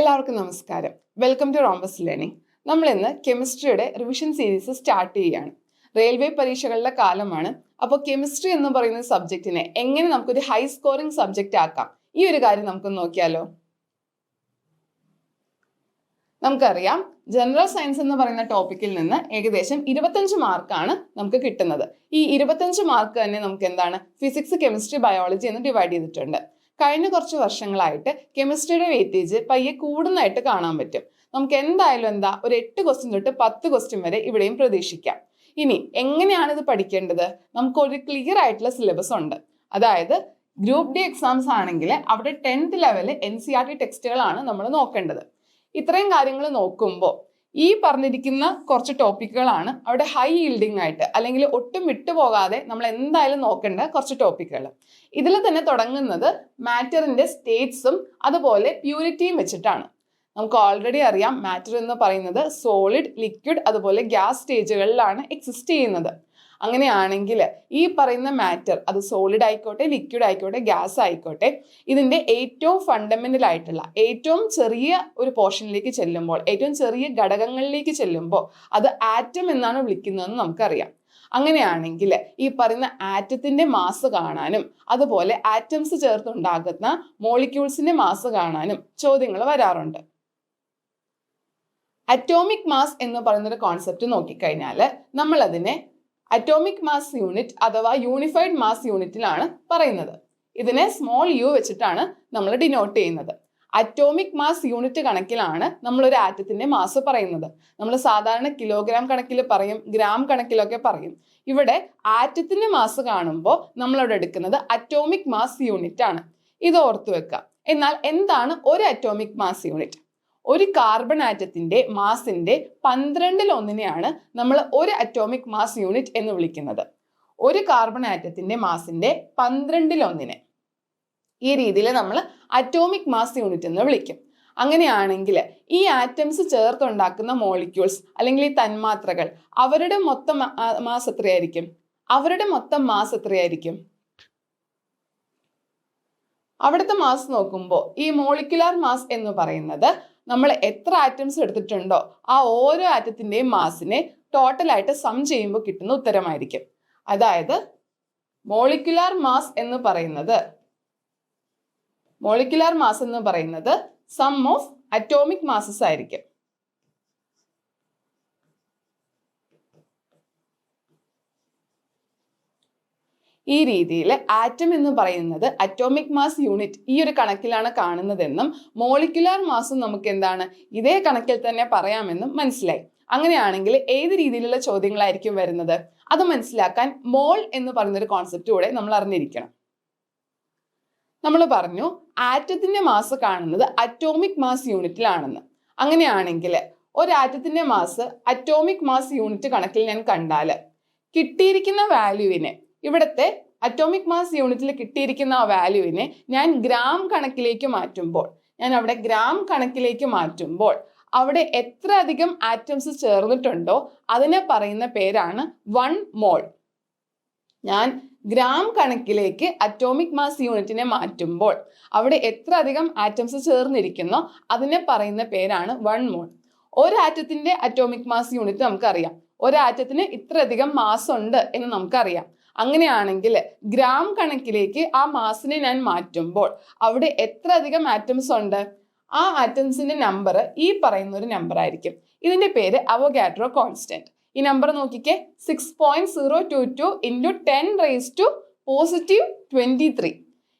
എല്ലാവർക്കും നമസ്കാരം. Welcome to rhombus learning നമ്മൾ ഇന്ന് കെമിസ്ട്രിയുടെ റിവിഷൻ സീരീസ് സ്റ്റാർട്ട് ചെയ്യുകയാണ്. റെയിൽവേ പരീക്ഷകളുടെ കാലമാണ്. അപ്പോൾ കെമിസ്ട്രി എന്ന് പറയുന്ന സബ്ജക്റ്റിനെ എങ്ങനെ നമുക്കൊരു ഹൈ സ്കോറിംഗ് സബ്ജക്റ്റ് ആക്കാം? ഈ ഒരു കാര്യം നമുക്ക് നോക്കിയാലോ. നമുക്കറിയാം ജനറൽ സയൻസ് എന്ന് പറയുന്ന ടോപ്പിക്കിൽ നിന്ന് ഏകദേശം ഇരുപത്തഞ്ച് മാർക്കാണ് നമുക്ക് കിട്ടുന്നത്. ഈ ഇരുപത്തഞ്ച് മാർക്ക് തന്നെ നമുക്ക് എന്താണ് ഫിസിക്സ് കെമിസ്ട്രി ബയോളജി എന്ന് ഡിവൈഡ് ചെയ്തിട്ടുണ്ട്. കഴിഞ്ഞ കുറച്ച് വർഷങ്ങളായിട്ട് കെമിസ്ട്രിയുടെ വെയിറ്റേജ് പയ്യെ കൂടുന്നതായിട്ട് കാണാൻ പറ്റും. നമുക്ക് എന്തായാലും എന്താ ഒരു എട്ട് ക്വസ്റ്റ്യൻ തൊട്ട് പത്ത് ക്വസ്റ്റ്യൻ വരെ ഇവിടെയും പ്രതീക്ഷിക്കാം. ഇനി എങ്ങനെയാണ് ഇത് പഠിക്കേണ്ടത്? നമുക്ക് ഒരു ക്ലിയർ ആയിട്ടുള്ള സിലബസ് ഉണ്ട്. അതായത് ഗ്രൂപ്പ് ഡി എക്സാംസ് ആണെങ്കിൽ അവിടെ tenth level N C R T ടെക്സ്റ്റുകളാണ് നമ്മൾ നോക്കേണ്ടത്. ഇത്രയും കാര്യങ്ങൾ നോക്കുമ്പോൾ ഈ പറഞ്ഞിരിക്കുന്ന കുറച്ച് ടോപ്പിക്കുകളാണ് അവിടെ ഹൈ ഈൽഡിംഗ് ആയിട്ട് അല്ലെങ്കിൽ ഒട്ടും വിട്ടുപോകാതെ നമ്മൾ എന്തായാലും നോക്കേണ്ട കുറച്ച് ടോപ്പിക്കുകൾ ഇതിൽ തന്നെ തുടങ്ങുന്നത് മാറ്ററിന്റെ സ്റ്റേറ്റ്സും അതുപോലെ പ്യൂരിറ്റിയും വെച്ചിട്ടാണ്. നമുക്ക് ഓൾറെഡി അറിയാം മാറ്റർ എന്ന് പറയുന്നത് സോളിഡ് ലിക്വിഡ് അതുപോലെ ഗ്യാസ് സ്റ്റേജുകളിലാണ് എക്സിസ്റ്റ് ചെയ്യുന്നത്. അങ്ങനെയാണെങ്കിൽ ഈ പറയുന്ന മാറ്റർ അത് സോളിഡ് ആയിക്കോട്ടെ ലിക്വിഡ് ആയിക്കോട്ടെ ഗ്യാസ് ആയിക്കോട്ടെ ഇതിന്റെ ഏറ്റവും ഫണ്ടമെന്റൽ ആയിട്ടുള്ള ഏറ്റവും ചെറിയ ഒരു പോർഷനിലേക്ക് ചെല്ലുമ്പോൾ ഏറ്റവും ചെറിയ ഘടകങ്ങളിലേക്ക് ചെല്ലുമ്പോൾ അത് ആറ്റം എന്നാണ് വിളിക്കുന്നതെന്ന് നമുക്കറിയാം. അങ്ങനെയാണെങ്കിൽ ഈ പറയുന്ന ആറ്റത്തിന്റെ മാസ് കാണാനും അതുപോലെ ആറ്റംസ് ചേർത്തുണ്ടാകുന്ന മോളിക്യൂൾസിന്റെ മാസ് കാണാനും ചോദ്യങ്ങൾ വരാറുണ്ട്. അറ്റോമിക് മാസ് എന്ന് പറയുന്ന ഒരു കോൺസെപ്റ്റ് നോക്കിക്കഴിഞ്ഞാൽ നമ്മൾ അതിനെ അറ്റോമിക് മാസ് യൂണിറ്റ് അഥവാ യൂണിഫൈഡ് മാസ് യൂണിറ്റിലാണ് പറയുന്നത്. ഇതിനെ സ്മോൾ യു വെച്ചിട്ടാണ് നമ്മൾ ഡിനോട്ട് ചെയ്യുന്നത്. അറ്റോമിക് മാസ് യൂണിറ്റ് കണക്കിലാണ് നമ്മൾ ഒരു ആറ്റത്തിന്റെ മാസ് പറയുന്നത്. നമ്മൾ സാധാരണ കിലോഗ്രാം കണക്കിൽ പറയും ഗ്രാം കണക്കിലൊക്കെ പറയും. ഇവിടെ ആറ്റത്തിന്റെ മാസ് കാണുമ്പോൾ നമ്മളവിടെ എടുക്കുന്നത് അറ്റോമിക് മാസ് യൂണിറ്റ് ആണ്. ഇത് ഓർത്തു വെക്കുക എന്നാൽ എന്താണ് ഒരു അറ്റോമിക് മാസ് യൂണിറ്റ് ഒരു കാർബൺ ആറ്റത്തിന്റെ മാസിന്റെ പന്ത്രണ്ടിൽ ഒന്നിനെയാണ് നമ്മൾ ഒരു അറ്റോമിക് മാസ് യൂണിറ്റ് എന്ന് വിളിക്കുന്നത്. ഒരു കാർബൺ ആറ്റത്തിന്റെ മാസിന്റെ പന്ത്രണ്ടിൽ ഒന്നിനെ ഈ രീതിയിൽ നമ്മൾ അറ്റോമിക് മാസ് യൂണിറ്റ് എന്ന് വിളിക്കും. അങ്ങനെയാണെങ്കിൽ ഈ ആറ്റംസ് ചേർത്തുണ്ടാക്കുന്ന മോളിക്യൂൾസ് അല്ലെങ്കിൽ ഈ തന്മാത്രകൾ അവരുടെ മൊത്തം മാസ് എത്രയായിരിക്കും? അവരുടെ മൊത്തം മാസ് എത്രയായിരിക്കും? അവിടുത്തെ മാസ് നോക്കുമ്പോൾ ഈ മോളിക്കുലാർ മാസ് എന്ന് പറയുന്നത് നമ്മൾ എത്ര ആറ്റംസ് എടുത്തിട്ടുണ്ടോ ആ ഓരോ ആറ്റത്തിന്റെയും മാസിനെ ടോട്ടലായിട്ട് സം ചെയ്യുമ്പോൾ കിട്ടുന്ന ഉത്തരമായിരിക്കും. അതായത് മോളിക്കുലാർ മാസ് എന്ന് പറയുന്നത് മോളിക്കുലാർ മാസ് എന്ന് പറയുന്നത് സം ഓഫ് അറ്റോമിക് മാസസ് ആയിരിക്കും. ഈ രീതിയിൽ ആറ്റം എന്ന് പറയുന്നത് അറ്റോമിക് മാസ് യൂണിറ്റ് ഈ ഒരു കണക്കിലാണ് കാണുന്നതെന്നും മോളിക്കുലാർ മാസും നമുക്ക് എന്താണ് ഇതേ കണക്കിൽ തന്നെ പറയാമെന്നും മനസ്സിലായി. അങ്ങനെയാണെങ്കിൽ ഏത് രീതിയിലുള്ള ചോദ്യങ്ങളായിരിക്കും വരുന്നത്? അത് മനസ്സിലാക്കാൻ മോൾ എന്ന് പറയുന്നൊരു കോൺസെപ്റ്റ് കൂടെ നമ്മൾ അറിഞ്ഞിരിക്കണം. നമ്മൾ പറഞ്ഞു ആറ്റത്തിന്റെ മാസ് കാണുന്നത് അറ്റോമിക് മാസ് യൂണിറ്റിലാണെന്ന് അങ്ങനെയാണെങ്കിൽ ഒരു ആറ്റത്തിന്റെ മാസ് അറ്റോമിക് മാസ് യൂണിറ്റ് കണക്കിൽ ഞാൻ കണ്ടാൽ കിട്ടിയിരിക്കുന്ന വാല്യൂവിനെ ഇവിടുത്തെ അറ്റോമിക് മാസ് യൂണിറ്റിൽ കിട്ടിയിരിക്കുന്ന ആ വാല്യൂവിനെ ഞാൻ ഗ്രാം കണക്കിലേക്ക് മാറ്റുമ്പോൾ ഞാൻ അവിടെ ഗ്രാം കണക്കിലേക്ക് മാറ്റുമ്പോൾ അവിടെ എത്ര അധികം ആറ്റംസ് ചേർന്നിട്ടുണ്ടോ അതിനെ പറയുന്ന പേരാണ് വൺ മോൾ ഞാൻ ഗ്രാം കണക്കിലേക്ക് അറ്റോമിക് മാസ് യൂണിറ്റിനെ മാറ്റുമ്പോൾ അവിടെ എത്ര അധികം ആറ്റംസ് ചേർന്നിരിക്കുന്നോ അതിനെ പറയുന്ന പേരാണ് വൺ മോൾ ഒരു ആറ്റത്തിന്റെ അറ്റോമിക് മാസ് യൂണിറ്റ് നമുക്കറിയാം. ഒരു ആറ്റത്തിന് ഇത്രയധികം മാസ് ഉണ്ട് എന്ന് നമുക്കറിയാം. അങ്ങനെയാണെങ്കിൽ ഗ്രാം കണക്കിലേക്ക് ആ മാസിനെ ഞാൻ മാറ്റുമ്പോൾ അവിടെ എത്ര അധികം ആറ്റംസ് ഉണ്ട്? ആ ആറ്റംസിന്റെ നമ്പർ ഈ പറയുന്ന ഒരു നമ്പർ ആയിരിക്കും. ഇതിന്റെ പേര് അവോഗാഡ്രോ കോൺസ്റ്റന്റ് ഈ നമ്പർ നോക്കിക്കേ six point zero two two into ten raise to positive twenty three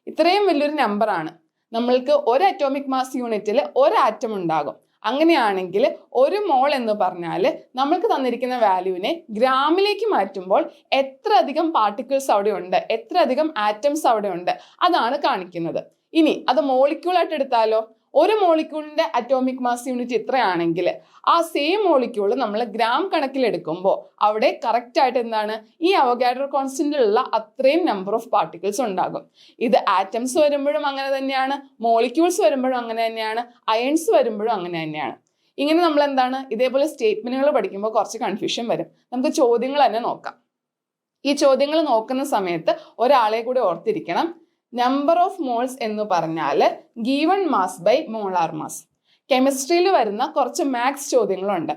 ഇത്രയും വലിയൊരു നമ്പറാണ് നമ്മൾക്ക് ഒരു അറ്റോമിക് മാസ് യൂണിറ്റിൽ ഒരു ആറ്റം ഉണ്ടാകും. അങ്ങനെയാണെങ്കിൽ ഒരു മോൾ എന്ന് പറഞ്ഞാൽ നമ്മൾക്ക് തന്നിരിക്കുന്ന വാല്യൂവിനെ ഗ്രാമിലേക്ക് മാറ്റുമ്പോൾ എത്ര അധികം പാർട്ടിക്കിൾസ് അവിടെ ഉണ്ട് എത്ര അധികം ആറ്റംസ് അവിടെ ഉണ്ട് അതാണ് കാണിക്കുന്നത്. ഇനി അത് മോളിക്യൂളായിട്ട് എടുത്താലോ? ഒരു മോളിക്യൂളിന്റെ അറ്റോമിക് മാസ് യൂണിറ്റ് ഇത്രയാണെങ്കിൽ ആ സെയിം മോളിക്യൂൾ നമ്മൾ ഗ്രാം കണക്കിലെടുക്കുമ്പോൾ അവിടെ കറക്റ്റായിട്ട് എന്താണ്? ഈ അവഗാഡ്രോ കോൺസ്റ്റന്റിലുള്ള അത്രയും നമ്പർ ഓഫ് പാർട്ടിക്കിൾസ് ഉണ്ടാകും. ഇത് ആറ്റംസ് വരുമ്പോഴും അങ്ങനെ തന്നെയാണ് മോളിക്യൂൾസ് വരുമ്പോഴും അങ്ങനെ തന്നെയാണ് അയൺസ് വരുമ്പോഴും അങ്ങനെ തന്നെയാണ്. ഇങ്ങനെ നമ്മൾ എന്താണ്? ഇതേപോലെ സ്റ്റേറ്റ്മെന്റുകൾ പഠിക്കുമ്പോൾ കുറച്ച് കൺഫ്യൂഷൻ വരും. നമുക്ക് ചോദ്യങ്ങൾ തന്നെ നോക്കാം. ഈ ചോദ്യങ്ങൾ നോക്കുന്ന സമയത്ത് ഒരാളെ കൂടി ഓർത്തിരിക്കണം. നമ്പർ ഓഫ് മോൾസ് എന്ന് പറഞ്ഞാൽ given mass by molar mass കെമിസ്ട്രിയിൽ വരുന്ന കുറച്ച് മാത്സ് ചോദ്യങ്ങളുണ്ട്.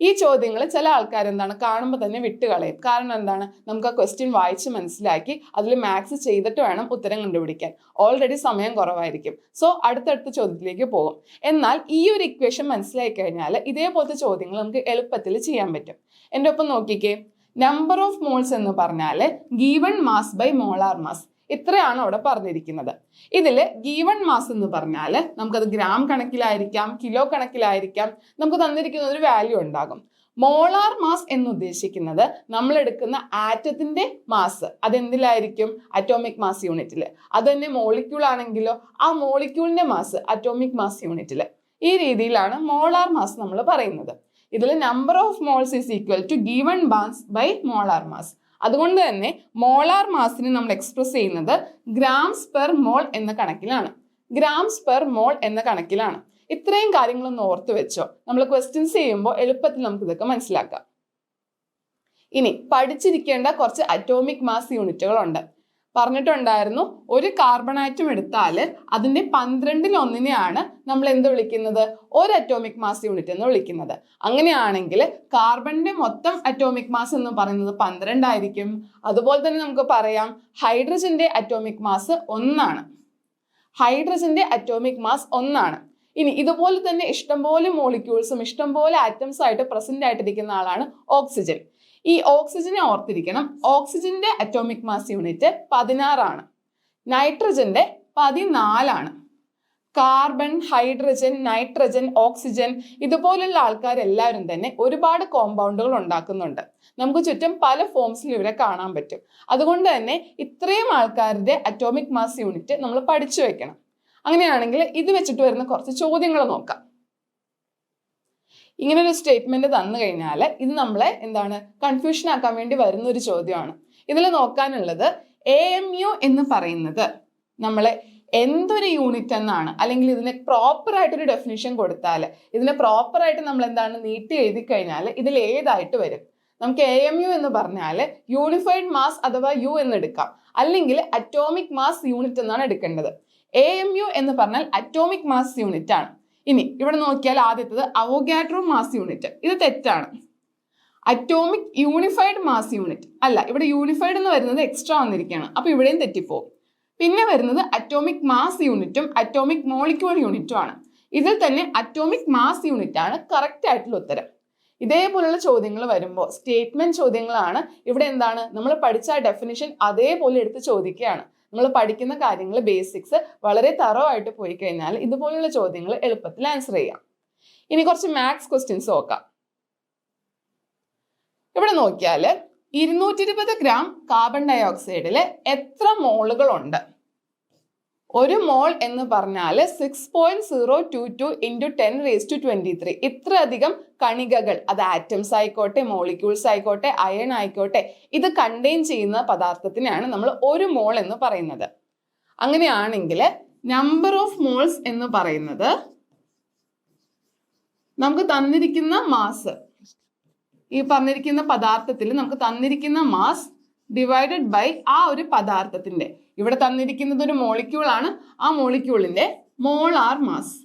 ഈ ചോദ്യങ്ങൾ ചില ആൾക്കാർ എന്താണ് കാണുമ്പോൾ തന്നെ വിട്ടുകളയും കാരണം എന്താണ്? നമുക്ക് ആ ക്വസ്റ്റ്യൻ വായിച്ച് മനസ്സിലാക്കി അതിൽ മാത്സ് ചെയ്തിട്ട് വേണം ഉത്തരം കണ്ടുപിടിക്കാൻ. ഓൾറെഡി സമയം കുറവായിരിക്കും. സോ അടുത്തടുത്ത ചോദ്യത്തിലേക്ക് പോകും എന്നാൽ ഈ ഒരു ഇക്വേഷൻ മനസ്സിലാക്കി കഴിഞ്ഞാൽ ഇതേപോലത്തെ ചോദ്യങ്ങൾ നമുക്ക് എളുപ്പത്തിൽ ചെയ്യാൻ പറ്റും. എന്റെ ഒപ്പം നോക്കിക്കേ. നമ്പർ ഓഫ് മോൾസ് എന്ന് പറഞ്ഞാൽ given mass by molar mass ഇത്രയാണ് അവിടെ പറഞ്ഞിരിക്കുന്നത്. ഇതിൽ ഗീവൺ മാസ് എന്ന് പറഞ്ഞാൽ നമുക്കത് ഗ്രാം കണക്കിലായിരിക്കാം കിലോ കണക്കിലായിരിക്കാം നമുക്ക് തന്നിരിക്കുന്ന ഒരു വാല്യൂ ഉണ്ടാകും. മോളാർ മാസ് എന്ന് ഉദ്ദേശിക്കുന്നത് നമ്മൾ എടുക്കുന്ന ആറ്റത്തിന്റെ മാസ് അതെന്തിലായിരിക്കും? അറ്റോമിക് മാസ് യൂണിറ്റിൽ അത് തന്നെ മോളിക്യൂൾ ആണെങ്കിലോ ആ മോളിക്യൂളിന്റെ മാസ് അറ്റോമിക് മാസ് യൂണിറ്റിൽ ഈ രീതിയിലാണ് മോളാർ മാസ് നമ്മൾ പറയുന്നത്. ഇതിൽ number of moles is equal to given mass by molar mass അതുകൊണ്ട് തന്നെ മോളാർ മാസിനെ നമ്മൾ എക്സ്പ്രസ് ചെയ്യുന്നത് ഗ്രാംസ് പെർ മോൾ എന്ന കണക്കിലാണ്. ഗ്രാംസ് പെർ മോൾ എന്ന കണക്കിലാണ്. ഇത്രയും കാര്യങ്ങളൊന്ന് ഓർത്ത് വെച്ചോ. നമ്മൾ ക്വസ്റ്റ്യൻസ് ചെയ്യുമ്പോൾ എളുപ്പത്തിൽ നമുക്ക് ഇതൊക്കെ മനസ്സിലാക്കാം. ഇനി പഠിച്ചിരിക്കേണ്ട കുറച്ച് അറ്റോമിക് മാസ് യൂണിറ്റുകളുണ്ട് പറഞ്ഞിട്ടുണ്ടായിരുന്നു. ഒരു കാർബൺ ആറ്റം എടുത്താൽ അതിന്റെ പന്ത്രണ്ടിൽ ഒന്നിനെയാണ് നമ്മൾ എന്ത് വിളിക്കുന്നത്? ഒരു അറ്റോമിക് മാസ് യൂണിറ്റ് എന്ന് വിളിക്കുന്നത്. അങ്ങനെയാണെങ്കിൽ കാർബണിന്റെ മൊത്തം അറ്റോമിക് മാസ് എന്ന് പറയുന്നത് പന്ത്രണ്ടായിരിക്കും. അതുപോലെ തന്നെ നമുക്ക് പറയാം ഹൈഡ്രജന്റെ അറ്റോമിക് മാസ് ഒന്നാണ്. ഹൈഡ്രജന്റെ അറ്റോമിക് മാസ് ഒന്നാണ്. ഇനി ഇതുപോലെ തന്നെ ഇഷ്ടംപോലെ മോളിക്യൂൾസും ഇഷ്ടംപോലെ ആറ്റംസും ആയിട്ട് പ്രസന്റ് ആയിട്ടിരിക്കുന്ന ആളാണ് ഓക്സിജൻ ഈ ഓക്സിജനെ ഓർത്തിരിക്കണം. ഓക്സിജന്റെ അറ്റോമിക് മാസ് യൂണിറ്റ് പതിനാറാണ്. നൈട്രജന്റെ പതിനാലാണ്. കാർബൺ ഹൈഡ്രജൻ നൈട്രജൻ ഓക്സിജൻ ഇതുപോലുള്ള ആൾക്കാരെല്ലാവരും തന്നെ ഒരുപാട് കോമ്പൗണ്ടുകൾ ഉണ്ടാക്കുന്നുണ്ട്. നമുക്ക് ചുറ്റും പല ഫോംസിൽ ഇവരെ കാണാൻ പറ്റും. അതുകൊണ്ട് തന്നെ ഇത്രയും ആൾക്കാരുടെ അറ്റോമിക് മാസ് യൂണിറ്റ് നമ്മൾ പഠിച്ചു വെക്കണം. അങ്ങനെയാണെങ്കിൽ ഇത് വെച്ചിട്ട് വരുന്ന കുറച്ച് ചോദ്യങ്ങൾ നോക്കാം. ഇങ്ങനെ ഒരു സ്റ്റേറ്റ്മെന്റ് തന്നു കഴിഞ്ഞാൽ ഇത് നമ്മളെ എന്താണ് കൺഫ്യൂഷൻ ആക്കാൻ വേണ്ടി വരുന്ന ഒരു ചോദ്യമാണ്. ഇതിൽ നോക്കാനുള്ളത് എ എം യു എന്ന് പറയുന്നത് നമ്മളെ എന്തൊരു യൂണിറ്റ് എന്നാണ്. അല്ലെങ്കിൽ ഇതിന് പ്രോപ്പർ ആയിട്ടൊരു ഡെഫിനിഷൻ കൊടുത്താൽ ഇതിനെ പ്രോപ്പർ ആയിട്ട് നമ്മൾ എന്താണ് നീട്ടി എഴുതി കഴിഞ്ഞാൽ ഇതിൽ ഏതായിട്ട് വരും? നമുക്ക് എ എം യു എന്ന് പറഞ്ഞാൽ യൂണിഫൈഡ് മാസ് അഥവാ യു എന്ന് എടുക്കാം. അല്ലെങ്കിൽ അറ്റോമിക് മാസ് യൂണിറ്റ് എന്നാണ് എടുക്കേണ്ടത്. എ എം യു എന്ന് പറഞ്ഞാൽ അറ്റോമിക് മാസ് യൂണിറ്റ് ആണ്. ഇനി ഇവിടെ നോക്കിയാൽ ആദ്യത്തത് അവോഗാട്രോ മാസ് യൂണിറ്റ്. ഇത് തെറ്റാണ്. അറ്റോമിക് യൂണിഫൈഡ് മാസ് യൂണിറ്റ് അല്ല ഇവിടെ യൂണിഫൈഡ് എന്ന് വരുന്നത് എക്സ്ട്രാ വന്നിരിക്കുകയാണ്. അപ്പോൾ ഇവിടെയും തെറ്റിപ്പോകും പിന്നെ വരുന്നത് അറ്റോമിക് മാസ് യൂണിറ്റും അറ്റോമിക് മോളിക്യൂൾ യൂണിറ്റും ആണ്. ഇതിൽ തന്നെ അറ്റോമിക് മാസ് യൂണിറ്റ് ആണ് കറക്റ്റ് ആയിട്ടുള്ള ഉത്തരം. ഇതേപോലുള്ള ചോദ്യങ്ങൾ വരുമ്പോൾ സ്റ്റേറ്റ്മെന്റ് ചോദ്യങ്ങളാണ്. ഇവിടെ എന്താണ്? നമ്മൾ പഠിച്ച ഡെഫിനിഷൻ അതേപോലെ എടുത്ത് ചോദിക്കുകയാണ്. നമ്മൾ പഠിക്കുന്ന കാര്യങ്ങൾ ബേസിക്സ് വളരെ തറോ ആയിട്ട് പോയി കഴിഞ്ഞാൽ ഇതുപോലുള്ള ചോദ്യങ്ങൾ എളുപ്പത്തിൽ ആൻസർ ചെയ്യാം. ഇനി കുറച്ച് മാത്സ് ക്വസ്റ്റ്യൻസ് നോക്കാം. ഇവിടെ നോക്കിയാൽ ഇരുന്നൂറ്റി ഇരുപത് ഗ്രാം കാർബൺ ഡൈ ഓക്സൈഡിൽ എത്ര മോളുകൾ ഉണ്ട് ഒരു മോൾ എന്ന് പറഞ്ഞാൽ six point zero two two into ten raise to twenty three ഇത്രയധികം കണികകൾ അത് ആറ്റംസ് ആയിക്കോട്ടെ മോളിക്യൂൾസ് ആയിക്കോട്ടെ അയൺ ആയിക്കോട്ടെ ഇത് കണ്ടെയ്ൻ ചെയ്യുന്ന പദാർത്ഥത്തിനാണ് നമ്മൾ ഒരു മോൾ എന്ന് പറയുന്നത്. അങ്ങനെയാണെങ്കിൽ നമ്പർ ഓഫ് മോൾസ് എന്ന് പറയുന്നത് നമുക്ക് തന്നിരിക്കുന്ന മാസ് ഈ പറഞ്ഞിരിക്കുന്ന പദാർത്ഥത്തിൽ നമുക്ക് തന്നിരിക്കുന്ന മാസ് ഡിവൈഡഡ് ബൈ ആ ഒരു പദാർത്ഥത്തിന്റെ ഇവിടെ തന്നിരിക്കുന്നത് ഒരു മോളിക്യൂൾ ആണ്. ആ മോളിക്യൂളിന്റെ മോളാർ മാസ്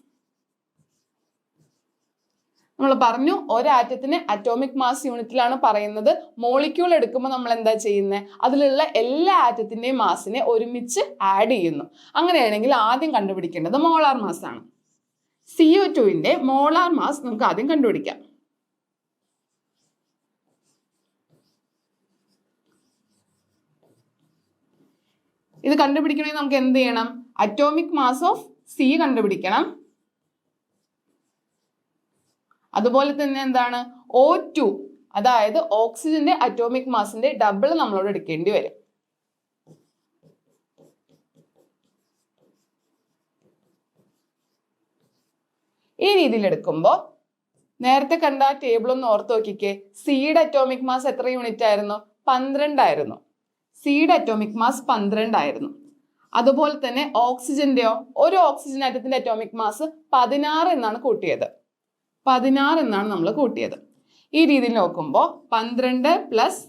നമ്മൾ പറഞ്ഞു ഒരാറ്റത്തിന് അറ്റോമിക് മാസ് യൂണിറ്റിലാണ് പറയുന്നത്. മോളിക്യൂൾ എടുക്കുമ്പോൾ നമ്മൾ എന്താ ചെയ്യുന്നത് അതിലുള്ള എല്ലാ ആറ്റത്തിന്റെയും മാസിനെ ഒരുമിച്ച് ആഡ് ചെയ്യുന്നു. അങ്ങനെയാണെങ്കിൽ ആദ്യം കണ്ടുപിടിക്കേണ്ടത് മോളാർ മാസ് ആണ്. സി ഒ ടുവിന്റെ മോളാർ മാസ് നമുക്ക് ആദ്യം കണ്ടുപിടിക്കാം. ഇത് കണ്ടുപിടിക്കണമെങ്കിൽ നമുക്ക് എന്ത് ചെയ്യണം? അറ്റോമിക് മാസ് ഓഫ് സി കണ്ടുപിടിക്കണം. അതുപോലെ തന്നെ എന്താണ്? ഓ ടു അതായത് ഓക്സിജന്റെ അറ്റോമിക് മാസിന്റെ ഡബിൾ നമ്മളോട് എടുക്കേണ്ടി വരും. ഈ രീതിയിൽ എടുക്കുമ്പോൾ നേരത്തെ കണ്ട ടേബിൾ ഒന്ന് ഓർത്ത് നോക്കിക്കേ. സിയുടെ അറ്റോമിക് മാസ് എത്ര യൂണിറ്റ് ആയിരുന്നു? പന്ത്രണ്ടായിരുന്നു. സിയുടെ അറ്റോമിക് മാസ് പന്ത്രണ്ടായിരുന്നു. അതുപോലെ തന്നെ ഓക്സിജന്റെയോ ഒരു ഓക്സിജൻ ആറ്റത്തിന്റെ അറ്റോമിക് മാസ് പതിനാറ് എന്നാണ് കൂട്ടിയത്. പതിനാറ് എന്നാണ് നമ്മൾ കൂട്ടിയത്. ഈ രീതിയിൽ നോക്കുമ്പോൾ പന്ത്രണ്ട് പ്ലസ്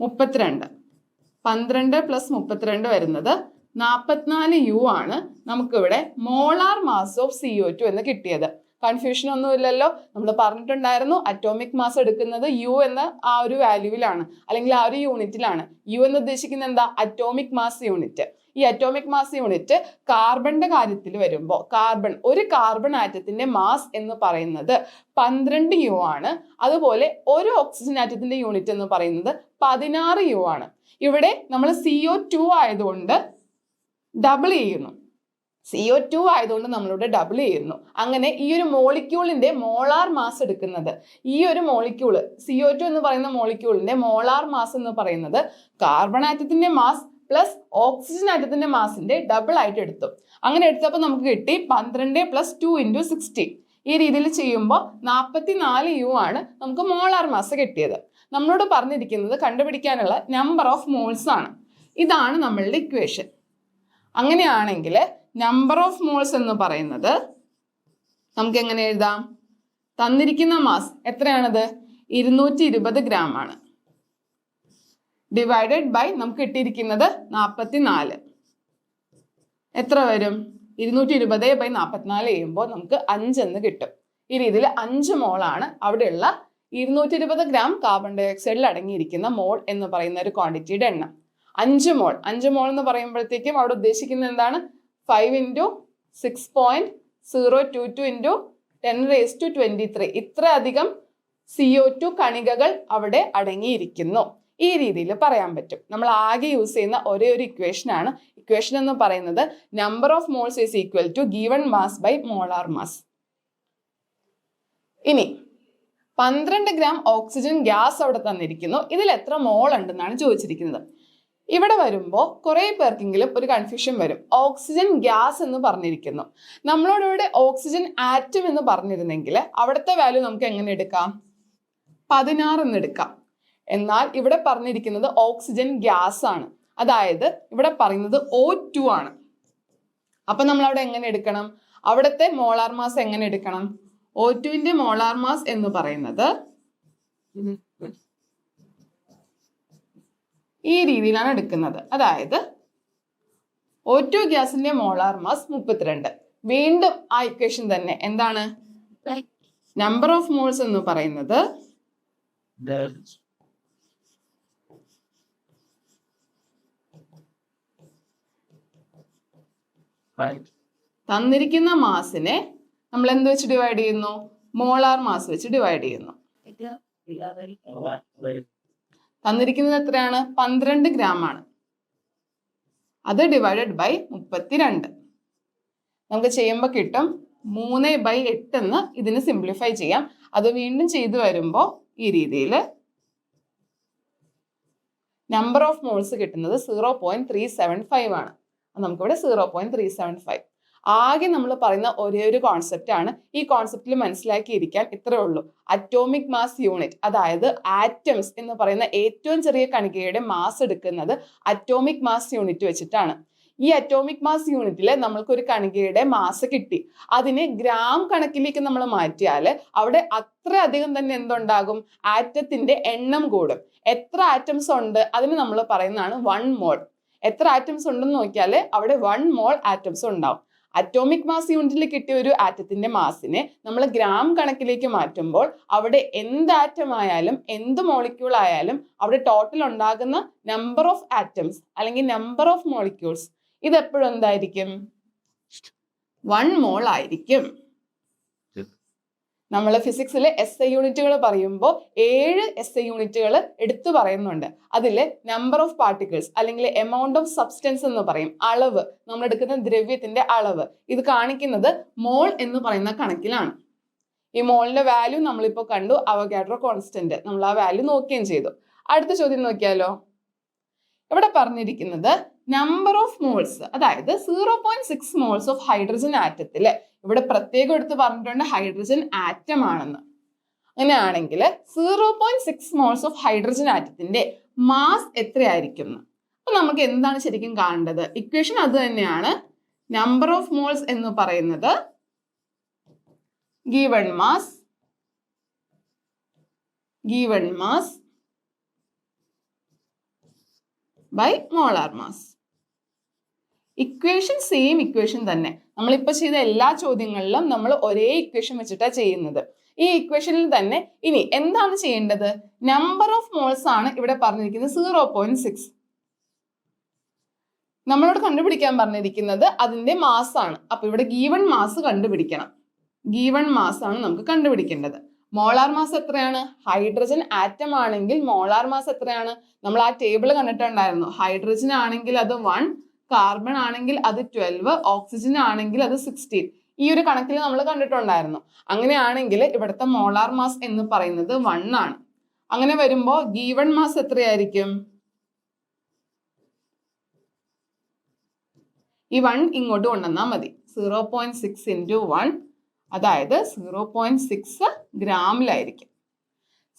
മുപ്പത്തിരണ്ട്. പന്ത്രണ്ട് പ്ലസ് മുപ്പത്തിരണ്ട് വരുന്നത് നാൽപ്പത്തിനാല് യു ആണ് നമുക്കിവിടെ molar mass of C O two എന്ന് കിട്ടിയത്. കൺഫ്യൂഷൻ ഒന്നുമില്ലല്ലോ നമ്മൾ പറഞ്ഞിട്ടുണ്ടായിരുന്നു അറ്റോമിക് മാസ് എടുക്കുന്നത് യു എന്ന ആ ഒരു വാല്യൂവിലാണ് അല്ലെങ്കിൽ ആ ഒരു യൂണിറ്റിലാണ് യു എന്ന് ഉദ്ദേശിക്കുന്നത് എന്താ? അറ്റോമിക് മാസ് യൂണിറ്റ് ഈ അറ്റോമിക് മാസ് യൂണിറ്റ് കാർബണിന്റെ കാര്യത്തിൽ വരുമ്പോൾ കാർബൺ ഒരു കാർബൺ ആറ്റത്തിന്റെ മാസ് എന്ന് പറയുന്നത് പന്ത്രണ്ട് യു ആണ്. അതുപോലെ ഒരു ഓക്സിജൻ ആറ്റത്തിന്റെ യൂണിറ്റ് എന്ന് പറയുന്നത് പതിനാറ് യു ആണ്. ഇവിടെ നമ്മൾ സി ഒ ടു ആയതുകൊണ്ട് ഡബിൾ ചെയ്യുന്നു. സി ഒ ടു ആയതുകൊണ്ട് നമ്മളിവിടെ ഡബിൾ ചെയ്യുന്നു. അങ്ങനെ ഈ ഒരു മോളിക്യൂളിന്റെ മോളാർ മാസ് എടുക്കുന്നത് ഈ ഒരു മോളിക്യൂൾ സി ഒ ടു എന്ന് പറയുന്ന മോളിക്യൂളിന്റെ മോളാർ മാസ് എന്ന് പറയുന്നത് കാർബൺ ആറ്റത്തിന്റെ മാസ് പ്ലസ് ഓക്സിജൻ ആറ്റത്തിന്റെ മാസിന്റെ ഡബിൾ ആയിട്ട് എടുത്തു. അങ്ങനെ എടുത്തപ്പോൾ നമുക്ക് കിട്ടി പന്ത്രണ്ട് പ്ലസ് ടു ഇന്റു സിക്സ്റ്റി ഈ രീതിയിൽ ചെയ്യുമ്പോൾ നാൽപ്പത്തി നാല് യു ആണ് നമുക്ക് മോളാർ മാസ് കിട്ടിയത്. നമ്മളോട് പറഞ്ഞിരിക്കുന്നത് കണ്ടുപിടിക്കാനുള്ള നമ്പർ ഓഫ് മോൾസ് ആണ്. ഇതാണ് നമ്മളുടെ ഇക്വേഷൻ അങ്ങനെയാണെങ്കിൽ നമ്പർ ഓഫ് മോൾസ് എന്ന് പറയുന്നത് നമുക്ക് എങ്ങനെ എഴുതാം? തന്നിരിക്കുന്ന മാസ് എത്രയാണത്? ഇരുന്നൂറ്റി ഇരുപത് ഗ്രാം ആണ്. ഡിവൈഡഡ് ബൈ നമുക്ക് ഇട്ടിരിക്കുന്നത് നാൽപ്പത്തി നാല് എത്ര വരും? ഇരുന്നൂറ്റി ഇരുപത് ബൈ നാൽപ്പത്തിനാല് ചെയ്യുമ്പോൾ നമുക്ക് അഞ്ചെന്ന് കിട്ടും. ഈ രീതിയിൽ അഞ്ച് മോളാണ് അവിടെയുള്ള ഇരുന്നൂറ്റി ഇരുപത് ഗ്രാം കാർബൺ ഡൈ ഓക്സൈഡിൽ അടങ്ങിയിരിക്കുന്ന മോൾ എന്ന് പറയുന്ന ഒരു ക്വാണ്ടിറ്റിയുടെ എണ്ണം. അഞ്ച് മോൾ അഞ്ച് മോൾ എന്ന് പറയുമ്പോഴത്തേക്കും അവിടെ ഉദ്ദേശിക്കുന്നത് എന്താണ്? Five into six point zero two two into ten raise to twenty three ഇത്ര അധികം സി ഒ ടു കണികകൾ അവിടെ അടങ്ങിയിരിക്കുന്നു. ഈ രീതിയിൽ പറയാൻ പറ്റും. നമ്മൾ ആകെ യൂസ് ചെയ്യുന്ന ഒരേ ഒരു ഇക്വേഷനാണ് ഇക്വേഷൻ എന്ന് പറയുന്നത് number of moles is equal to given mass by molar mass ഇനി പന്ത്രണ്ട് ഗ്രാം ഓക്സിജൻ ഗ്യാസ് അവിടെ തന്നിരിക്കുന്നു. ഇതിൽ എത്ര മോൾ ഉണ്ടെന്നാണ് ചോദിച്ചിരിക്കുന്നത്. ഇവിടെ വരുമ്പോൾ കുറേ പേർക്കെങ്കിലും ഒരു കൺഫ്യൂഷൻ വരും. ഓക്സിജൻ ഗ്യാസ് എന്ന് പറഞ്ഞിരിക്കുന്നു. നമ്മളോട് ഇവിടെ ഓക്സിജൻ ആറ്റം എന്ന് പറഞ്ഞിരുന്നെങ്കിൽ അവിടുത്തെ വാല്യൂ നമുക്ക് എങ്ങനെ എടുക്കാം? പതിനാറ് എന്ന് എടുക്കാം. എന്നാൽ ഇവിടെ പറഞ്ഞിരിക്കുന്നത് ഓക്സിജൻ ഗ്യാസ് ആണ്. അതായത് ഇവിടെ പറയുന്നത് ഒ ടു ആണ്. അപ്പൊ നമ്മൾ അവിടെ എങ്ങനെ എടുക്കണം? അവിടുത്തെ മോളാർ മാസ് എങ്ങനെ എടുക്കണം? ഒ ടുവിന്റെ മോളാർ മാസ് എന്ന് പറയുന്നത് ഈ രീതിയിലാണ് എടുക്കുന്നത്. അതായത് ഒ ഗ്യാസിന്റെ മോളാർ മാസ് മുപ്പത്തിരണ്ട്. വീണ്ടും ആ ഇക്വേഷൻ തന്നെ എന്താണ്? നമ്പർ ഓഫ് മോൾസ് എന്ന് പറയുന്നത് തന്നിരിക്കുന്ന മാസിനെ നമ്മൾ എന്ത് വെച്ച് ഡിവൈഡ് ചെയ്യുന്നു? മോളാർ മാസ് വെച്ച് ഡിവൈഡ് ചെയ്യുന്നു. തന്നിരിക്കുന്നത് എത്രയാണ്? പന്ത്രണ്ട് ഗ്രാം ആണ് അത് ഡിവൈഡഡ് ബൈ മുപ്പത്തിരണ്ട്. നമുക്ക് ചെയ്യുമ്പോൾ കിട്ടും മൂന്ന് ബൈ എട്ട് എന്ന് ഇതിന് സിംപ്ലിഫൈ ചെയ്യാം. അത് വീണ്ടും ചെയ്തു വരുമ്പോൾ ഈ രീതിയിൽ നമ്പർ ഓഫ് മോൾസ് കിട്ടുന്നത് zero point three seven five ആണ്. നമുക്കിവിടെ zero point three seven five ആകെ നമ്മൾ പറയുന്ന ഒരേ ഒരു കോൺസെപ്റ്റ് ആണ്. ഈ കോൺസെപ്റ്റിൽ മനസ്സിലാക്കിയിരിക്കാൻ ഇത്രേ ഉള്ളൂ. അറ്റോമിക് മാസ് യൂണിറ്റ് അതായത് ആറ്റംസ് എന്ന് പറയുന്ന ഏറ്റവും ചെറിയ കണികയുടെ മാസ് എടുക്കുന്നത് അറ്റോമിക് മാസ് യൂണിറ്റ് വെച്ചിട്ടാണ്. ഈ അറ്റോമിക് മാസ് യൂണിറ്റിൽ നമ്മൾക്ക് ഒരു കണികയുടെ മാസ് കിട്ടി. അതിനെ ഗ്രാം കണക്കിലേക്ക് നമ്മൾ മാറ്റിയാൽ അവിടെ അത്ര അധികം തന്നെ എന്തുണ്ടാകും? ആറ്റത്തിന്റെ എണ്ണം കൂടും. എത്ര ആറ്റംസ് ഉണ്ട്? അതിന് നമ്മൾ പറയുന്നതാണ് വൺ മോൾ എത്ര ആറ്റംസ് ഉണ്ടെന്ന് നോക്കിയാൽ അവിടെ വൺ മോൾ ആറ്റംസ് ഉണ്ടാവും. അറ്റോമിക് മാസ് യൂണിറ്റിൽ കിട്ടിയ ഒരു ആറ്റത്തിന്റെ മാസിനെ നമ്മൾ ഗ്രാം കണക്കിലേക്ക് മാറ്റുമ്പോൾ അവിടെ എന്ത് ആറ്റം ആയാലും എന്ത് മോളിക്യൂൾ ആയാലും അവിടെ ടോട്ടൽ ഉണ്ടാകുന്ന നമ്പർ ഓഫ് ആറ്റംസ് അല്ലെങ്കിൽ നമ്പർ ഓഫ് മോളിക്യൂൾസ് ഇതെപ്പോഴും എന്തായിരിക്കും? വൺ മോൾ ആയിരിക്കും. നമ്മൾ ഫിസിക്സിൽ എസ് ഐ യൂണിറ്റുകൾ പറയുമ്പോൾ ഏഴ് എസ് ഐ യൂണിറ്റുകൾ എടുത്തു പറയുന്നുണ്ട്. അതിൽ നമ്പർ ഓഫ് പാർട്ടിക്കിൾസ് അല്ലെങ്കിൽ എമൗണ്ട് ഓഫ് സബ്സ്റ്റൻസ് എന്ന് പറയും. അളവ്. നമ്മൾ എടുക്കുന്ന ദ്രവ്യത്തിന്റെ അളവ്. ഇത് കാണിക്കുന്നത് മോൾ എന്ന് പറയുന്ന കണക്കിലാണ്. ഈ മോളിന്റെ വാല്യൂ നമ്മളിപ്പോൾ കണ്ടു. അവഗാഡ്രോ കോൺസ്റ്റന്റ് നമ്മൾ ആ വാല്യൂ നോക്കുകയും ചെയ്തു. അടുത്ത ചോദ്യം നോക്കിയാലോ? ഇവിടെ പറഞ്ഞിരിക്കുന്നത് നമ്പർ ഓഫ് മോൾസ് അതായത് zero point six moles of hydrogen ആറ്റത്തിൽ ഇവിടെ പ്രത്യേകം എടുത്ത് പറഞ്ഞിട്ടുണ്ട് ഹൈഡ്രജൻ ആറ്റം ആണെന്ന്. അങ്ങനെയാണെങ്കിൽ zero point six moles of hydrogen ആറ്റത്തിന്റെ mass എത്രയായിരിക്കും അപ്പൊ നമുക്ക് എന്താണ് ശരിക്കും കാണേണ്ടത്? ഇക്വേഷൻ അത് തന്നെയാണ്. നമ്പർ ഓഫ് മോൾസ് എന്ന് പറയുന്നത് given mass given mass by molar mass equation same equation തന്നെ. നമ്മളിപ്പോൾ ചെയ്ത എല്ലാ ചോദ്യങ്ങളിലും നമ്മൾ ഒരേ ഇക്വേഷൻ വെച്ചിട്ടാണ് ചെയ്യുന്നത്. ഈ ഇക്വേഷനിൽ തന്നെ ഇനി എന്താണ് ചെയ്യേണ്ടത്? നമ്പർ ഓഫ് മോൾസ് ആണ് ഇവിടെ പറഞ്ഞിരിക്കുന്നത് സീറോ പോയിന്റ് സിക്സ് നമ്മളോട് കണ്ടുപിടിക്കാൻ പറഞ്ഞിരിക്കുന്നത് അതിന്റെ മാസ് ആണ്. അപ്പൊ ഇവിടെ ഗീവൺ മാസ് കണ്ടുപിടിക്കണം. ഗീവൺ മാസ് ആണ് നമുക്ക് കണ്ടുപിടിക്കേണ്ടത്. മോളാർ മാസ് എത്രയാണ്? ഹൈഡ്രജൻ ആറ്റം ആണെങ്കിൽ മോളാർ മാസ് എത്രയാണ്? നമ്മൾ ആ ടേബിൾ കണ്ടിട്ടുണ്ടായിരുന്നു. ഹൈഡ്രജൻ ആണെങ്കിൽ അത് വൺ കാർബൺ ആണെങ്കിൽ അത് ട്വൽവ് ഓക്സിജൻ ആണെങ്കിൽ അത് സിക്സ്റ്റീൻ ഈ ഒരു കണക്കിൽ നമ്മൾ കണ്ടിട്ടുണ്ടായിരുന്നു. അങ്ങനെയാണെങ്കിൽ ഇവിടുത്തെ മോളാർ മാസ് എന്ന് പറയുന്നത് വൺ ആണ്. അങ്ങനെ വരുമ്പോൾ ഗീവൺ മാസ് എത്രയായിരിക്കും? ഈ വൺ ഇങ്ങോട്ട് കൊണ്ടുവന്നാൽ മതി. Zero point six into one അതായത് സീറോ പോയിന്റ് സിക്സ് ഗ്രാമിലായിരിക്കും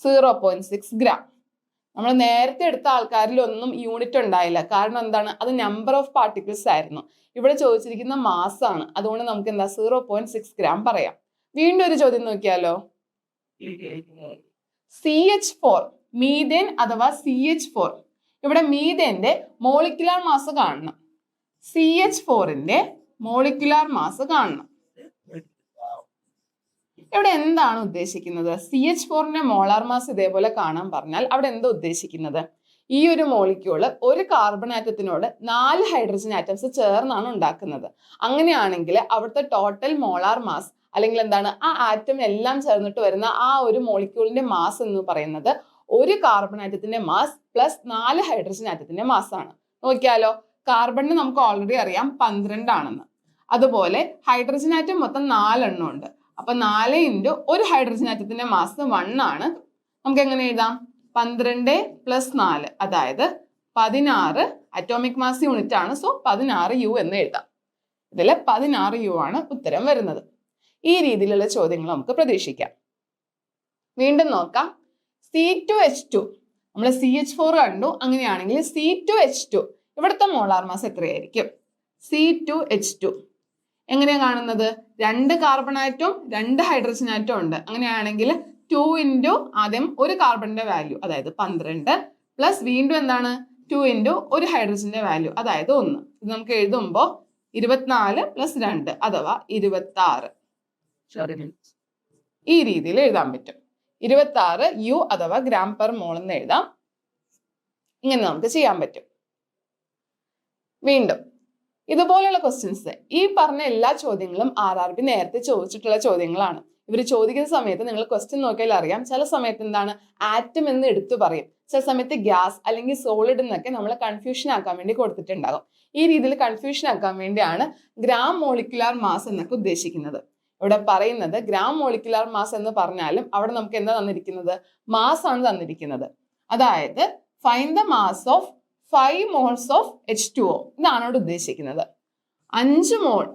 സീറോ പോയിന്റ് സിക്സ് ഗ്രാം നമ്മൾ നേരത്തെ എടുത്ത ആൾക്കാരിലൊന്നും യൂണിറ്റ് ഉണ്ടായില്ല. കാരണം എന്താണ്? അത് നമ്പർ ഓഫ് പാർട്ടിക്കിൾസ് ആയിരുന്നു. ഇവിടെ ചോദിച്ചിരിക്കുന്ന മാസ് ആണ്. അതുകൊണ്ട് നമുക്ക് എന്താ? സീറോ പോയിന്റ് സിക്സ് ഗ്രാം പറയാം. വീണ്ടും ഒരു ചോദ്യം നോക്കിയാലോ? സി എച്ച് ഫോർ മീതേൻ അഥവാ സി എച്ച് ഫോർ ഇവിടെ മീതേന്റെ മോളിക്കുലാർ മാസ് കാണണം. സി എച്ച് ഫോറിന്റെ മോളിക്കുലാർ മാസ് കാണണം. ഇവിടെ എന്താണ് ഉദ്ദേശിക്കുന്നത്? സി എച്ച് ഫോറിന്റെ മോളാർ മാസ് ഇതേപോലെ കാണാൻ പറഞ്ഞാൽ അവിടെ എന്താ ഉദ്ദേശിക്കുന്നത്? ഈ ഒരു മോളിക്യൂൾ ഒരു കാർബൺ ആറ്റത്തിനോട് നാല് ഹൈഡ്രജൻ ആറ്റംസ് ചേർന്നാണ് ഉണ്ടാക്കുന്നത്. അങ്ങനെയാണെങ്കിൽ അവിടുത്തെ ടോട്ടൽ മോളാർ മാസ് അല്ലെങ്കിൽ എന്താണ് ആ ആറ്റം എല്ലാം ചേർന്നിട്ട് വരുന്ന ആ ഒരു മോളിക്യൂളിന്റെ മാസ് എന്ന് പറയുന്നത് ഒരു കാർബൺ ആറ്റത്തിന്റെ മാസ് പ്ലസ് നാല് ഹൈഡ്രജൻ ആറ്റത്തിന്റെ മാസ് ആണ്. നോക്കിയാലോ കാർബണിന് നമുക്ക് ഓൾറെഡി അറിയാം പന്ത്രണ്ടാണെന്ന്. അതുപോലെ ഹൈഡ്രജൻ ആറ്റം മൊത്തം നാലെണ്ണം ഉണ്ട്. അപ്പൊ നാല് ഇന്റു ഒരു ഹൈഡ്രജൻ ആറ്റത്തിന്റെ മാസ് വൺ ആണ്. നമുക്ക് എങ്ങനെ എഴുതാം? പന്ത്രണ്ട് പ്ലസ് നാല് അതായത് പതിനാറ് അറ്റോമിക് മാസ് യൂണിറ്റ് ആണ്. സോ പതിനാറ് യു എന്ന് എഴുതാം. ഇതിൽ പതിനാറ് യു ആണ് ഉത്തരം വരുന്നത്. ഈ രീതിയിലുള്ള ചോദ്യങ്ങൾ നമുക്ക് പ്രതീക്ഷിക്കാം. വീണ്ടും നോക്കാം. സി ടു എച്ച് ടു നമ്മൾ സി എച്ച് ഫോർ കണ്ടു. അങ്ങനെയാണെങ്കിൽ സി ടു എച്ച് ടു ഇവിടുത്തെ മോളാർ മാസ് എത്രയായിരിക്കും? സി ടു എച്ച് ടു എങ്ങനെയാണ് കാണുന്നത്? രണ്ട് കാർബൺ ആറ്റവും രണ്ട് ഹൈഡ്രജൻ ആറ്റവും ഉണ്ട്. അങ്ങനെയാണെങ്കിൽ ടു ഇന്റു ആദ്യം ഒരു കാർബണിന്റെ വാല്യൂ അതായത് പന്ത്രണ്ട് പ്ലസ് വീണ്ടും എന്താണ്? ടു ഇന്റു ഒരു ഹൈഡ്രജന്റെ വാല്യൂ അതായത് ഒന്ന്. ഇത് നമുക്ക് എഴുതുമ്പോൾ ഇരുപത്തിനാല് പ്ലസ് രണ്ട് അഥവാ ഇരുപത്തി ആറ് ഈ രീതിയിൽ എഴുതാൻ പറ്റും. ഇരുപത്തി ആറ് യു അഥവാ ഗ്രാം പെർ മോൾ എന്ന് എഴുതാം. ഇങ്ങനെ നമുക്ക് ചെയ്യാൻ പറ്റും. വീണ്ടും. ഇതുപോലെയുള്ള ക്വസ്റ്റ്യൻസ് ഈ പറഞ്ഞ എല്ലാ ചോദ്യങ്ങളും ആർ ആർ ബി നേരത്തെ ചോദിച്ചിട്ടുള്ള ചോദ്യങ്ങളാണ്. ഇവർ ചോദിക്കുന്ന സമയത്ത് നിങ്ങൾ ക്വസ്റ്റ്യൻ നോക്കിയാൽ അറിയാം. ചില സമയത്ത് എന്താണ്? ആറ്റം എന്ന് എടുത്തു പറയും. ചില സമയത്ത് ഗ്യാസ് അല്ലെങ്കിൽ സോളിഡ് എന്നൊക്കെ നമ്മൾ കൺഫ്യൂഷൻ ആക്കാൻ വേണ്ടി കൊടുത്തിട്ടുണ്ടാകും. ഈ രീതിയിൽ കൺഫ്യൂഷൻ ആക്കാൻ വേണ്ടിയാണ് ഗ്രാം മോളിക്കുലാർ മാസ് എന്നൊക്കെ ഉദ്ദേശിക്കുന്നത്. ഇവിടെ പറയുന്നത് ഗ്രാം മോളിക്കുലാർ മാസ് എന്ന് പറഞ്ഞാലും അവിടെ നമുക്ക് എന്താ തന്നിരിക്കുന്നത്? മാസ് ആണ് തന്നിരിക്കുന്നത്. അതായത് find the mass of five moles of H two O ഇതാണ് ഇവിടെ ഉദ്ദേശിക്കുന്നത്. അഞ്ച് mole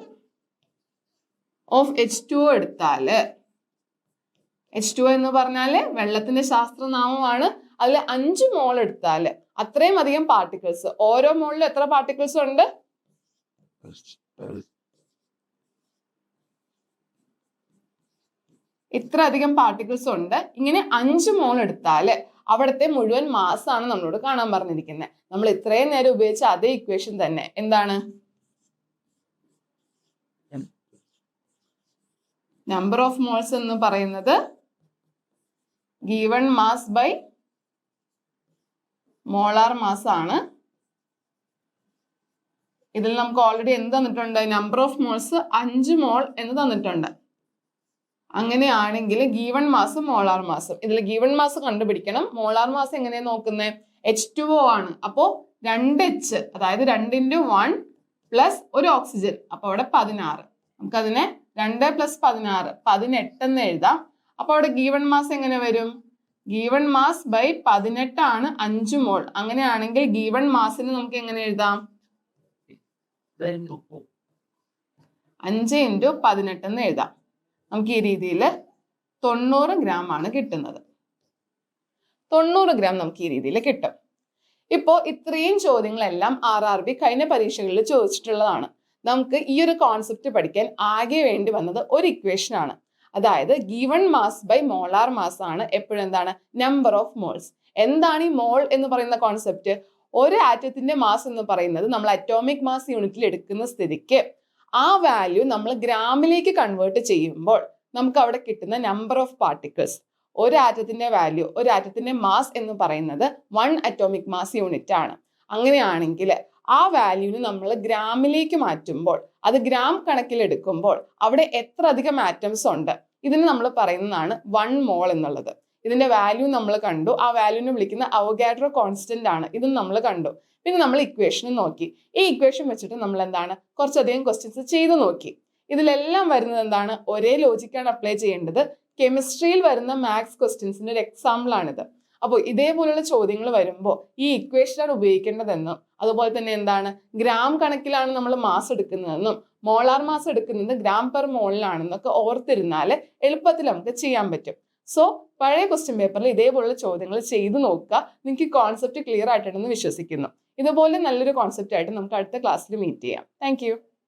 of H two O എടുത്താൽ എച്ച് ടു എന്ന് പറഞ്ഞാൽ വെള്ളത്തിന്റെ ശാസ്ത്രനാമമാണ്. അതിൽ അഞ്ച് മോൾ എടുത്താൽ അത്രയും അധികം പാർട്ടിക്കിൾസ് ഓരോ മോളിലും എത്ര പാർട്ടിക്കിൾസ് ഉണ്ട്? ഇത്ര അധികം പാർട്ടിക്കിൾസ് ഉണ്ട്. ഇങ്ങനെ അഞ്ച് മോൾ എടുത്താൽ അവിടുത്തെ മുഴുവൻ മാസ് ആണ് നമ്മളോട് കാണാൻ പറഞ്ഞിരിക്കുന്നത് നമ്മൾ ഇത്രയും നേരം ഉപയോഗിച്ച അതേ ഇക്വേഷൻ തന്നെ. എന്താണ്? നമ്പർ ഓഫ് മോൾസ് എന്ന് പറയുന്നത് given mass by molar mass ആണ്. ഇതിൽ നമുക്ക് ഓൾറെഡി എന്ത് തന്നിട്ടുണ്ട്? നമ്പർ ഓഫ് മോൾസ് അഞ്ച് മോൾ എന്ന് തന്നിട്ടുണ്ട്. അങ്ങനെയാണെങ്കിൽ ഗീവൺ മാസം മോളാർ മാസം. ഇതിൽ ഗീവൺ മാസം കണ്ടുപിടിക്കണം. മോളാർ മാസം എങ്ങനെയാ നോക്കുന്നത് എച്ച് ടു ഒ ആണ്. അപ്പോൾ രണ്ട് എച്ച് അതായത് രണ്ട് ഇന്റു വൺ പ്ലസ് ഒരു ഓക്സിജൻ അപ്പോൾ അവിടെ പതിനാറ്. നമുക്കതിനെ രണ്ട് പ്ലസ് പതിനാറ് പതിനെട്ട് എന്ന് എഴുതാം. അപ്പോൾ അവിടെ ഗീവൺ മാസ് എങ്ങനെ വരും? ഗീവൺ മാസ് ബൈ പതിനെട്ടാണ് അഞ്ച് മോൾ. അങ്ങനെയാണെങ്കിൽ ഗീവൺ മാസിന് നമുക്ക് എങ്ങനെ എഴുതാം? അഞ്ച് ഇന്റു പതിനെട്ട് എന്ന് എഴുതാം. നമുക്ക് ഈ രീതിയിൽ തൊണ്ണൂറ് ഗ്രാം ആണ് കിട്ടുന്നത്. തൊണ്ണൂറ് ഗ്രാം നമുക്ക് ഈ രീതിയിൽ കിട്ടും. ഇപ്പോൾ ഇത്രയും ചോദ്യങ്ങളെല്ലാം ആർ ആർ ബി കഴിഞ്ഞ പരീക്ഷകളിൽ ചോദിച്ചിട്ടുള്ളതാണ്. നമുക്ക് ഈ ഒരു കോൺസെപ്റ്റ് പഠിക്കാൻ ആകെ വേണ്ടി വന്നത് ഒരു ഇക്വേഷൻ ആണ്. അതായത് given mass by molar mass ആണ് എപ്പോഴും എന്താണ് നമ്പർ ഓഫ് മോൾസ് എന്താണ് ഈ മോൾ എന്ന് പറയുന്ന കോൺസെപ്റ്റ് ഒരു ആറ്റത്തിന്റെ മാസ് എന്ന് പറയുന്നത് നമ്മൾ അറ്റോമിക് മാസ് യൂണിറ്റിൽ എടുക്കുന്ന സ്ഥിതിക്ക് ആ വാല്യൂ നമ്മൾ ഗ്രാമിലേക്ക് കൺവേർട്ട് ചെയ്യുമ്പോൾ നമുക്ക് അവിടെ കിട്ടുന്ന നമ്പർ ഓഫ് പാർട്ടിക്കിൾസ് ഒരു ആറ്റത്തിന്റെ വാല്യൂ ഒരു ആറ്റത്തിന്റെ മാസ് എന്ന് പറയുന്നത് വൺ അറ്റോമിക് മാസ് യൂണിറ്റ് ആണ്. അങ്ങനെയാണെങ്കിൽ ആ വാല്യൂവിന് നമ്മൾ ഗ്രാമിലേക്ക് മാറ്റുമ്പോൾ അത് ഗ്രാം കണക്കിലെടുക്കുമ്പോൾ അവിടെ എത്ര അധികം ആറ്റംസ് ഉണ്ട്? ഇതിന് നമ്മൾ പറയുന്നതാണ് വൺ മോൾ എന്നുള്ളത്. ഇതിന്റെ വാല്യൂ നമ്മൾ കണ്ടു. ആ വാല്യൂവിനെ വിളിക്കുന്ന അവഗാഡ്രോ കോൺസ്റ്റന്റ് ആണ്. ഇതും നമ്മൾ കണ്ടു. പിന്നെ നമ്മൾ ഇക്വേഷനും നോക്കി. ഈ ഇക്വേഷൻ വെച്ചിട്ട് നമ്മൾ എന്താണ്? കുറച്ചധികം ക്വസ്റ്റ്യൻസ് ചെയ്തു നോക്കി. ഇതിലെല്ലാം വരുന്നത് എന്താണ്? ഒരേ ലോജിക്കാണ് അപ്ലൈ ചെയ്യേണ്ടത്. കെമിസ്ട്രിയിൽ വരുന്ന മാത്സ് ക്വസ്റ്റ്യൻസിന്റെ ഒരു എക്സാമ്പിൾ ആണിത്. അപ്പോൾ ഇതേപോലുള്ള ചോദ്യങ്ങൾ വരുമ്പോൾ ഈ ഇക്വേഷനാണ് ഉപയോഗിക്കേണ്ടതെന്നും അതുപോലെ തന്നെ എന്താണ്? ഗ്രാം കണക്കിലാണ് നമ്മൾ മാസ് എടുക്കുന്നതെന്നും മോളാർ മാസ് എടുക്കുന്നത് ഗ്രാം പെർ മോളിലാണെന്നൊക്കെ ഓർത്തിരുന്നാൽ എളുപ്പത്തിൽ നമുക്ക് ചെയ്യാൻ പറ്റും. സോ പഴയ ക്വസ്റ്റ്യൻ പേപ്പറിൽ ഇതേപോലുള്ള ചോദ്യങ്ങൾ ചെയ്തു നോക്കുക. നിങ്ങൾക്ക് കോൺസെപ്റ്റ് ക്ലിയർ ആയിട്ടുണ്ടെന്ന് വിശ്വസിക്കുന്നു. ഇതുപോലെ നല്ലൊരു കോൺസെപ്റ്റ് ആയിട്ട് നമുക്ക് അടുത്ത ക്ലാസ്സിൽ മീറ്റ് ചെയ്യാം. താങ്ക്